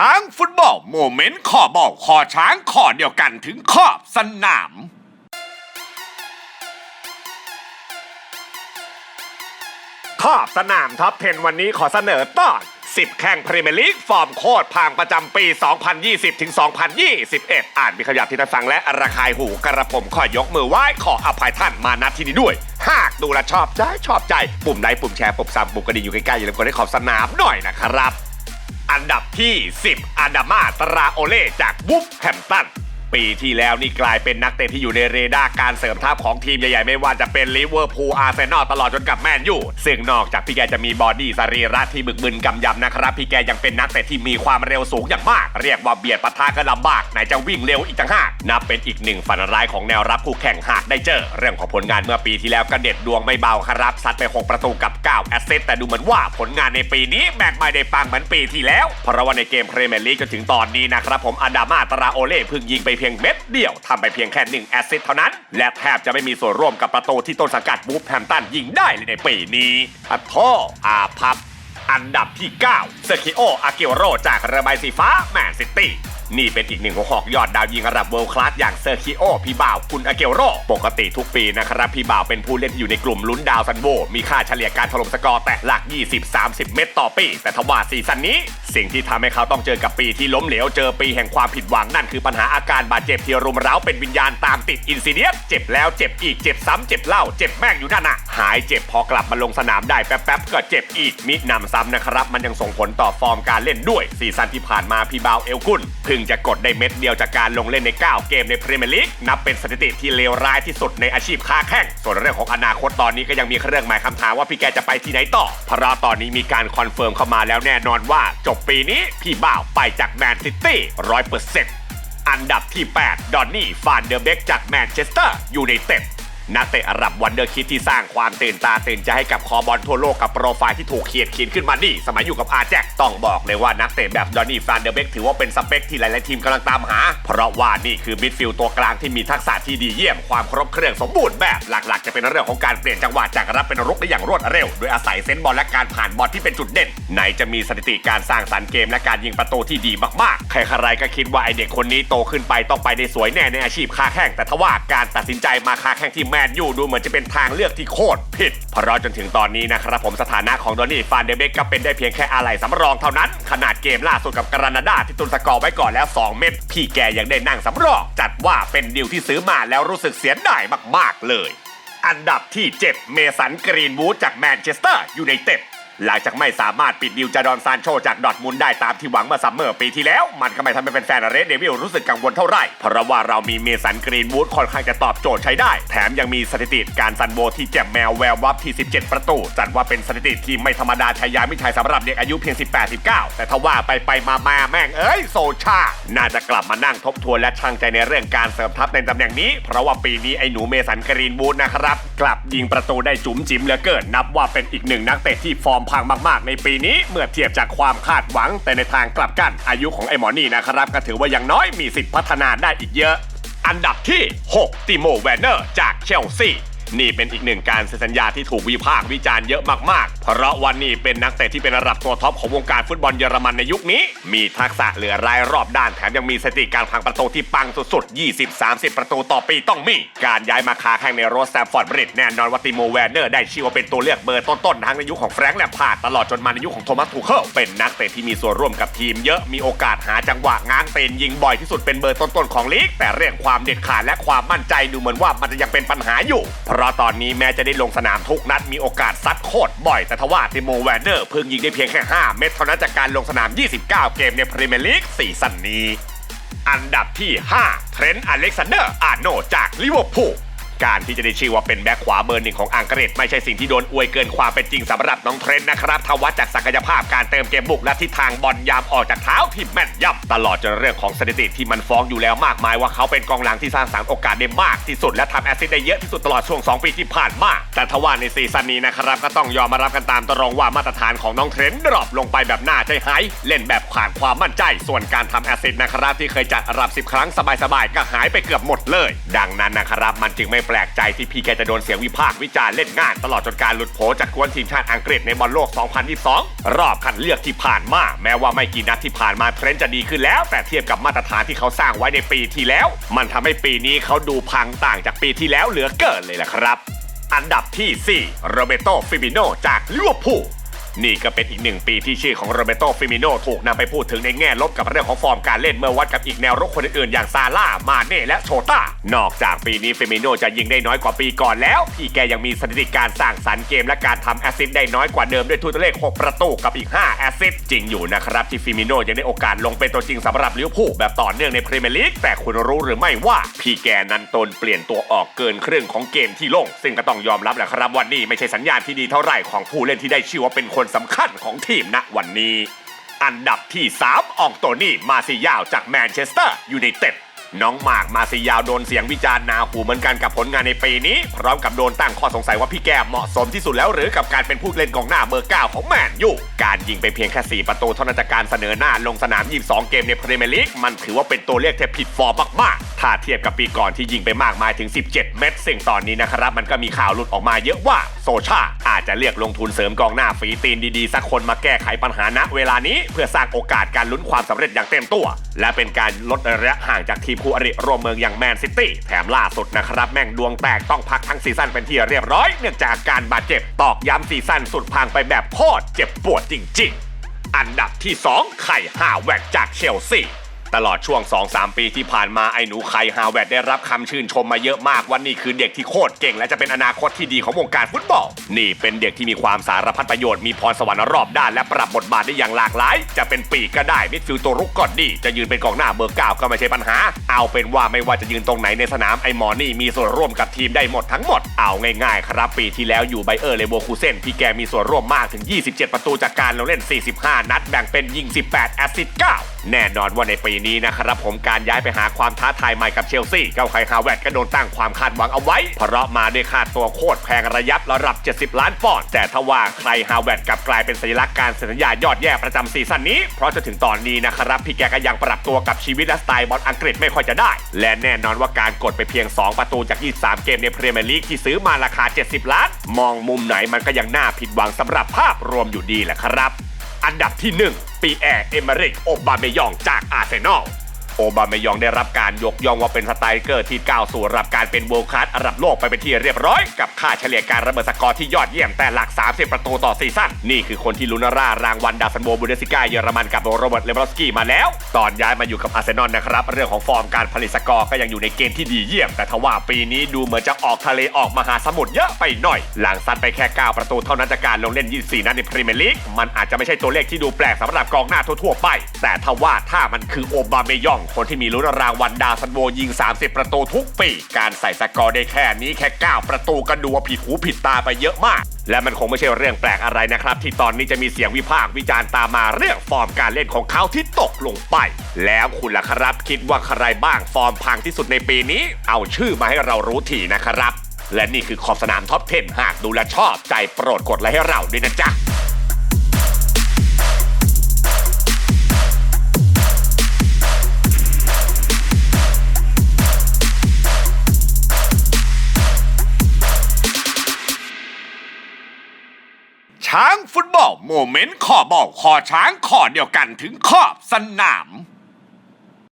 ช้างฟุตบอลโมเมนต์ขอบอกขอช้างขอเดียวกันถึงขอบสนาม ขอบสนามท็อป 10 วันนี้ขอเสนอตอน 10 แข่งพรีเมียร์ลีกฟอร์มโคตรพังประจำปี 2020 ถึง 2021 อ่านมีขยับที่ท่านฟังและระคายหูกระผมขอยกมือไหว้ขออภัยท่านมาณที่นี้ด้วย หากดูแลวชอบใจชอบใจ ปุ่มไลค์ปุ่มแชร์ปุ่มซับปุ่มกระดิ่งอยู่ใกล้ๆอย่าลืมกดให้ขอบสนามหน่อยนะครับ อันดับที่ 10 อาดามาตราโอเล่จากวุฟแฮมตัน ปีที่แล้วนี่กลายเป็นนักเตะที่อยู่ในเรดาร์การเสริมทัพของทีมใหญ่ๆ ไม่ว่าจะเป็นลิเวอร์พูลอาร์เซนอลตลอดจนกับแมนยูซึ่งนอกจากพี่แกจะมีบอดี้สรีระที่บึกบึนกำยำนะครับ พี่แกยังเป็นนักเตะที่มีความเร็วสูงอย่างมาก เรียกว่าเบียดปะทะก็ลำบากไหนจะวิ่งเร็วอีกต่างหากนับเป็นอีกหนึ่งฝันร้ายของแนวรับคู่แข่งหากได้เจอ เรื่องของผลงานเมื่อปีที่แล้วก็เด็ดดวงไม่เบาครับซัดไปหกประตูกับ9แอสเซสแต่ดูเหมือนว่าผลงานในปีนี้แบกไม่ได้ปังเหมือนปีที่แล้วเพราะว่าในเกมพรีเมียร์ลีกจนถึงตอนนี้นะครับผมอาดามาตราโอเล่เพิ่งยิงไปเพียงเม็ดเดียวทำไปเพียงแค่หนึ่งแอสซิสเท่านั้น และแทบจะไม่มีส่วนร่วมกับประตูที่ต้นสังกัดบูฟแฮมตันยิงได้เลยในปีนี้อัทโทอาพับอันดับที่ 9 เซคิโออาเกโรจากเรือใบสีฟ้าแมนซิตี้ นี่เป็นอีกหนึ่งหัวหอกยอดดาวยิงระดับเวิลด์คลาสอย่างเซอร์คิโอพี่บ่าวคุณอาเกโรปกติทุกปีนะครับพี่บ่าวเป็นผู้เล่นที่อยู่ในกลุ่มลุ้นดาวซันโวมีค่าเฉลี่ยการถล่มสกอร์แต่หลัก 20-30 เม็ดต่อปี แต่ทว่าซีซั่นนี้ สิ่งที่ทำให้เขาต้องเจอกับปีที่ล้มเหลวเจอปีแห่งความผิดหวังนั่นคือปัญหาอาการบาดเจ็บที่รุมเร้าเป็นวิญญาณตามติดอินซิเดียสเจ็บแล้วเจ็บอีกเจ็บซ้ำเจ็บเล่าเจ็บแม่งอยู่นั่นน่ะหายเจ็บพอกลับมาลงสนามได้แป๊บๆก็เจ็บอีกมิหนำซ้ำนะครับมันยังส่งผลต่อฟอร์มการเล่นด้วยซีซั่นที่ผ่านมาพี่บาวเอลกุนเพิ่งจะกดได้เม็ดเดียวจากการลงเล่นใน 9 เกมในพรีเมียร์ลีกนับเป็นสถิติที่เลวร้ายที่สุดในอาชีพค้าแข่งส่วนเรื่องของอนาคตตอนนี้ก็ยังมีเครื่องหมายคำถามว่าพี่แกจะไปที่ไหนต่อเพราะตอนนี้มีการคอนเฟิร์มเข้ามาแล้วแน่นอนว่า จบปีนี้พี่บ่าวไปจากแมนซิตี้ร้อยเปอร์เซ็นต์อันดับที่ 8 ดอนนี่ฟานเดอร์เบกจากแมนเชสเตอร์ยูไนเต็ด นักเตะอาหรับวันเดอร์คิดที่สร้างความตื่นตาตื่นใจให้กับคอบอลทั่วโลกกับโปรไฟล์ที่ถูกเขียนเขียนขึ้นมานี่ สมัยอยู่กับอาแจ็คต้องบอกเลยว่านักเตะแบบดอนนี่ฟานเดอร์เบกถือว่าเป็นสเปคที่หลาย ๆ ทีมกำลังตามหา เพราะว่านี่คือมิดฟิลด์ตัวกลางที่มีทักษะที่ดีเยี่ยมความครบเครื่องสมบูรณ์แบบหลัก ๆ จะเป็นเรื่องของการเปลี่ยนจังหวะจากรับเป็นรุกได้อย่างรวดเร็ว โดยอาศัยเซนส์บอลและการผ่านบอลที่เป็นจุดเด่นไหนจะมีสถิติการสร้างสรรค์เกมและการยิงประตูที่ดีมาก ๆ ใครๆก็คิดว่าไอเด็กคนนี้โตขึ้นไปต้องไปในสวยแน่ในอาชีพค้าแข่งแต่ทว่าการตัดสินใจมาค้าแข่งที่แมนยูดูเหมือนจะเป็นทางเลือกที่โคตรผิดเพราะจนถึงตอนนี้นะครับผมสถานะของดอนนี่ฟานเดเบกก็เป็นได้เพียงแค่อะไรสำรองเท่านั้น ขนาดเกมล่าสุดกับกรานาดาที่ตุนสกอร์ไว้ก่อนแล้ว 2 เม็ดพี่แกยังได้นั่งสำรอง จัดว่าเป็นดิวที่ซื้อมาแล้วรู้สึกเสียดายมากๆเลย อันดับที่ 7 เมสันกรีนวูดจากแมนเชสเตอร์ยูไนเต็ด หลังจากไม่สามารถปิดดิวจาดอนซานโชจากดอทมุนได้ตามที่หวังเมื่อซัมเมอร์ปีที่แล้ว มันก็ไม่ทำให้แฟนๆเรดเดวิลรู้สึกกังวลเท่าไหร่ เพราะว่าเรามีเมสันกรีนวูดค่อนข้างจะตอบโจทย์ใช้ได้ แถมยังมีสถิติการซันโบที่แจ่มแมวแวววับที่ 17 ประตู จัดว่าเป็นสถิติที่ไม่ธรรมดาชายามิชัยสำหรับเด็กอายุเพียง 18-19 แต่ทว่าไปไปมามาแม่งเอ้ยโซชา น่าจะกลับมานั่งทบทวนและชั่งใจในเรื่องการเสริมทัพในตำแหน่งนี้ เพราะว่าปีนี้ไอ้หนูเมสันกรีนวูดนะครับกลับยิงประตูได้จุ๋มจิ๋มเหลือเกินนับว่าเป็นอีกหนึ่งนักเตะที่ฟอร์มพังมากๆ ในปีนี้เมื่อเทียบจากความคาดหวัง แต่ในทางกลับกันอายุของไอ้หมอนี่นะครับ ก็ถือว่ายังน้อยมีสิทธิ์พัฒนาได้อีกเยอะ อันดับที่ 6 ติโมแวนเนอร์จากเชลซี นี่เป็นอีกหนึ่งการเซ็นสัญญาที่ถูกวิพากษ์วิจารณ์เยอะมากๆ เพราะวันนี้เป็นนักเตะที่เป็นระดับตัวท็อปของวงการฟุตบอลเยอรมันในยุคนี้ มีทักษะเหลือรายรอบด้านแถมยังมีสถิติการพังประตูที่ปังสุดๆ 20-30 ประตูต่อปีต้องมี การย้ายมาค้าแข่งในโรสแซมฟอร์ดบริดแน่นอนว่าติโมแวนเนอร์ได้ชื่อว่าเป็นตัวเลือกเบอร์ต้นๆทั้งในยุคของแฟรงค์แลมพาร์ดตลอดจนมาในยุคของโทมัสทูเคิลเป็นนักเตะที่มีส่วนร่วมกับทีมเยอะมีโอกาสหาจังหวะง้างเตนยิงบ่อยที่สุดเป็นเบอร์ต้นๆของลีกแต่เรื่องความเด็ดขาดและความมั่นใจดูเหมือนว่ามันจะยังเป็นปัญหาอยู่ราะตอนนี้แม้จะได้ลงสนามทุกนัดมีโอกาสซัดโคตรบ่อย แต่ทว่าติโมแวนเนอร์เพิ่งยิงได้เพียงแค่ 5 เม็ดเท่านั้นจากการลงสนาม 29 เกมในพรีเมียร์ลีกซีซั่นนี้ อันดับที่ 5 เทรนต์อเล็กซานเดอร์อาร์โนจากลิเวอร์พูล การที่จะได้ชื่อว่าเป็นแบ็คขวาเบอร์หนึ่งของอังกฤษไม่ใช่สิ่งที่โดนอวยเกินความเป็นจริงสำหรับน้องเทรนต์นะครับถ้าวัดจากศักยภาพการเติมเกมบุกและทิศทางบอลยามออกจากเท้าที่แม่นยำตลอดจนเรื่องของสถิติที่มันฟ้องอยู่แล้วมากมายว่าเขาเป็นกองหลังที่สร้างสรรค์โอกาสได้มากที่สุดและทำแอสซิสต์ได้เยอะที่สุดตลอดช่วง 2 ปีที่ผ่านมาแต่ทว่าในซีซั่นนี้นะครับก็ต้องยอมมารับกันตามตรงว่ามาตรฐานของน้องเทรนต์ดรอปลงไปแบบหน้าใจหายเล่นแบบขาดความมั่นใจ ส่วนการทำแอสซิสต์นะครับที่เคยจัดรับ 10 ครั้งสบายๆก็หายไปเกือบหมดเลย ดังนั้นนะครับมันจึงไม่ปลกใจที่พี่แกจะโดนเสียงวิพากษ์วิจารณ์เล่นงาน ตลอดจนการหลุดโผจากกวนทีมชาติอังกฤษในบอลโลก 2022 รอบคัดเลือกที่ผ่านมา แม้ว่าไม่กี่นัดที่ผ่านมาเทรนด์จะดีขึ้นแล้ว แต่เทียบกับมาตรฐานที่เขาสร้างไว้ในปีที่แล้ว มันทำให้ปีนี้เขาดูพังต่างจากปีที่แล้วเหลือเกินเลยล่ะครับ อันดับที่ 4 โรเบโตฟิบิโนจากลิเวอร์พูล นี่ก็เป็นอีกหนึ่งปีที่ชื่อของโรเบโตฟิมิโนถูกนำไปพูดถึงในแง่ลบกับเรื่องของฟอร์มการเล่นเมื่อวัดกับอีกแนวรุกคนอื่นๆอย่างซาร่า มาเน่และโชต้านอกจากปีนี้ฟิมิโนจะยิงได้น้อยกว่าปีก่อนแล้ว พี่แกยังมีสถิติการสร้างสรรค์เกมและการทำแอสซิสต์ได้น้อยกว่าเดิมด้วยตัวเลข 6 ประตูกับอีก 5 แอสซิสต์จริงอยู่นะครับที่ฟิมิโนยังได้โอกาสลงเป็นตัวจริงสำหรับลิเวอร์พูลแบบต่อเนื่องในพรีเมียร์ลีกแต่คุณรู้หรือไม่ว่าพี่แกนั้นตนเปลี่ยนตัวออกเกินครึ่งของเกมที่ลง ซึ่งก็ต้องยอมรับแหละครับว่านี่ไม่ใช่สัญญาณที่ดีเท่าไหร่ของผู้เล่นที่ได้ชื่อว่าเป็นคนนสำคัญของทีมณวันนี้ อันดับที่ 3 อองโตนี่มาซิยาวจากแมนเชสเตอร์ยูไนเต็ด น้องหมากมาซิยาวโดนเสียงวิจารณ์นาหูเหมือนกันกับผลงานในปีนี้ พร้อมกับโดนตั้งข้อสงสัยว่าพี่แก้มเหมาะสมที่สุดแล้วหรือกับการเป็นผู้เล่นกองหน้าเบอร์เก้าของแมนยูการยิงไปเพียงแค่4ประตูเท่านั้นจากการเสนอหน้าลงสนาม 22 เกมในพรีเมียร์ลีกมันถือว่าเป็นตัวเลขที่ผิดฟอร์มมากๆถ้าเทียบกับปีก่อนที่ยิงไปมากมายถึง 17 เม็ดซึ่งตอนนี้นะครับมันก็มีข่าวหลุดออกมาเยอะว่าโซชาอาจจะเรียกลงทุนเสริมกองหน้าฝีตีนดีๆสักคนมาแก้ไขปัญหาณเวลานี้ เพื่อสร้างโอกาสการลุ้นความสำเร็จอย่างเต็มตัว และเป็นการลดระยะห่างจากทีมคู่อริรวมเมืองอย่างแมนซิตี้แถมล่าสุดนะครับ แม่งดวงแตกต้องพักทั้งซีซั่นเป็นที่เรียบร้อย เนื่องจากการบาดเจ็บตอกย้ำซีซั่นสุดพังไปแบบโคตรเจ็บปวดจริง ๆ อันดับที่ 2 ไข่ฮาแวกจากเชลซี ตลอดช่วง 2-3 ปีที่ผ่านมาไอ้หนูไข่ฮาแวดได้รับคำชื่นชมมาเยอะมากว่านี่คือเด็กที่โคตรเก่ง และจะเป็นอนาคตที่ดีของวงการฟุตบอล นี่เป็นเด็กที่มีความสารพัดประโยชน์มีพรสวรรค์รอบด้านและปรับบทบาทได้อย่างหลากหลาย จะเป็นปีกก็ได้มิดฟิลด์ตัวรุกก็ดี จะยืนเป็นกองหน้าเบอร์เก้าก็ไม่ใช่ปัญหา เอาเป็นว่าไม่ว่าจะยืนตรงไหนในสนามไอ้หมอนี่มีส่วนร่วมกับทีมได้หมดทั้งหมดเอาง่ายๆครับปีที่แล้วอยู่ไบเออร์เลโวคูเซนพี่แกมีส่วนร่วมมากถึง 27 ประตูจากการลงเล่น 45 นัดแบ่งเป็นยิง 18 แอสซิสต์9แน่นอนว่าในปีนี้นะครับผมการย้ายไปหาความท้าทายใหม่กับเชลซีเจ้าไคฮาแวดก็โดนตั้งความคาดหวังเอาไว้ เพราะมาด้วยค่าตัวโคตรแพงระยับระดับ 70 ล้านปอนด์แต่ทว่าใครฮาแวดกลับกลายเป็นสัญลักษณ์การสัญญายอดแย่ประจำซีซั่นนี้ เพราะจนถึงตอนนี้นะครับพี่แกก็ยังปรับตัวกับชีวิตและสไตล์บอลอังกฤษไม่ค่อยจะได้ และแน่นอนว่าการกดไปเพียง 2 ประตูจาก 23 เกมในพรีเมียร์ลีกที่ซื้อมาราคา 70 ล้าน มองมุมไหนมันก็ยังน่าผิดหวังสำหรับภาพรวมอยู่ดีแหละครับ อันดับที่ 1 ปีแอร์เอเมริกโอบาเมยองจากอาร์เซนอล อบาเมยองได้รับการยกย่องว่าเป็นสไตรเกอร์ที่ก้าวสู่ระดับการเป็นโวลคัสระดับโลกไปเป็นที่เรียบร้อย กับค่าเฉลี่ยการระเบิดสกอร์ที่ยอดเยี่ยมแต่หลัก 30 ประตูต่อซีซั่นนี่คือคนที่ลุ้นร่ารางวัลดาซันโบบูเดสซิก้าเยอรมันกับโรเบิร์ตเลบรอสกี้มาแล้ว ตอนย้ายมาอยู่กับอาร์เซนอลนะครับเรื่องของฟอร์มการผลิตสกอร์ก็ยังอยู่ในเกณฑ์ที่ดีเยี่ยม แต่ทว่าปีนี้ดูเหมือนจะออกทะเลออกมหาสมุทรเยอะไปหน่อย หลังซัดไปแค่ 9 ประตูเท่านั้นจากการลงเล่น 24 นัดในพรีเมียร์ลีกมันอาจจะไม่ใช่ตัวเลขที่ดูแปลกสำหรับกองหน้าทั่วๆไป แต่ทว่าถ้ามันคือโอบาเมยองคนที่มีลุ้นรางวัลดาวซันโวยิง 30 ประตูทุกปี การใส่สกอร์ได้แค่นี้แค่ 9 ประตูก็ดูว่าผิดหูผิดตาไปเยอะมาก และมันคงไม่ใช่เรื่องแปลกอะไรนะครับ ที่ตอนนี้จะมีเสียงวิพากษ์วิจารณ์ตามมาเรื่องฟอร์มการเล่นของเขาที่ตกลงไป แล้วคุณล่ะครับคิดว่าใครบ้างฟอร์มพังที่สุดในปีนี้ เอาชื่อมาให้เรารู้ทีนะครับและนี่คือขอบสนามท็อป 10 หากดูแลวชอบใจโปรดกดไลค์ให้เราด้วยนะจ๊ะ โมเมนต์ขอบอลคอช้างขอเดียวกันถึงขอบสนาม